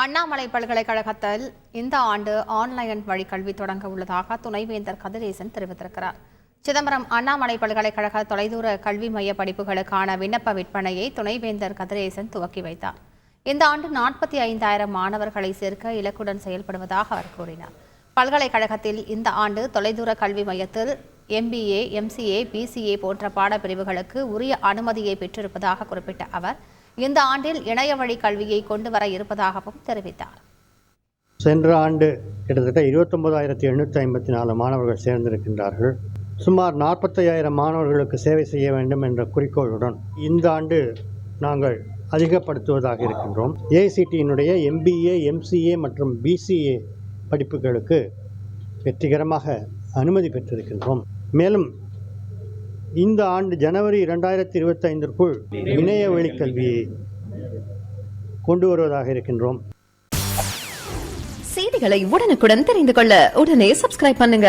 அண்ணாமலை பல்கலைக்கழகத்தில் இந்த ஆண்டு ஆன்லைன் வழி கல்வி தொடங்க உள்ளதாக துணைவேந்தர் கதிரேசன் தெரிவித்திருக்கிறார். சிதம்பரம் அண்ணாமலை பல்கலைக்கழக தொலைதூர கல்வி மைய படிப்புகளுக்கான விண்ணப்ப விற்பனையை துணைவேந்தர் கதிரேசன் துவக்கி வைத்தார். இந்த ஆண்டு நாற்பத்தி ஐந்தாயிரம் மாணவர்களை சேர்க்க இலக்குடன் செயல்படுவதாக அவர் கூறினார். பல்கலைக்கழகத்தில் இந்த ஆண்டு தொலைதூர கல்வி மையத்தில் எம்பிஏ எம்சிஏ பிசிஏ போன்ற பாடப்பிரிவுகளுக்கு உரிய அனுமதியை பெற்றிருப்பதாக குறிப்பிட்ட அவர் இந்த ஆண்டில் இணைய வழி கல்வியை கொண்டு வர இருப்பதாகவும் தெரிவித்தார். சென்ற ஆண்டு கிட்டத்தட்ட இருபத்தொன்பதாயிரத்தி எண்ணூற்றி ஐம்பத்தி நாலு மாணவர்கள் சேர்ந்திருக்கின்றார்கள். சுமார் நாற்பத்தையாயிரம் மாணவர்களுக்கு சேவை செய்ய வேண்டும் என்ற குறிக்கோளுடன் இந்த ஆண்டு நாங்கள் அதிகப்படுத்துவதாக இருக்கின்றோம். ஏசிடியினுடைய எம்பிஏ எம்சிஏ மற்றும் பிசிஏ படிப்புகளுக்கு வெற்றிகரமாக அனுமதி பெற்றிருக்கின்றோம். மேலும் இந்த ஆண்டு ஜனவரி இரண்டாயிரத்தி இருபத்தைந்திற்குள் இணைய வழி கல்வியை கொண்டு வருவதாக இருக்கின்றோம். செய்திகளை உடனுக்குடன் தெரிந்து கொள்ள உடனே சப்ஸ்கிரைப் பண்ணுங்க.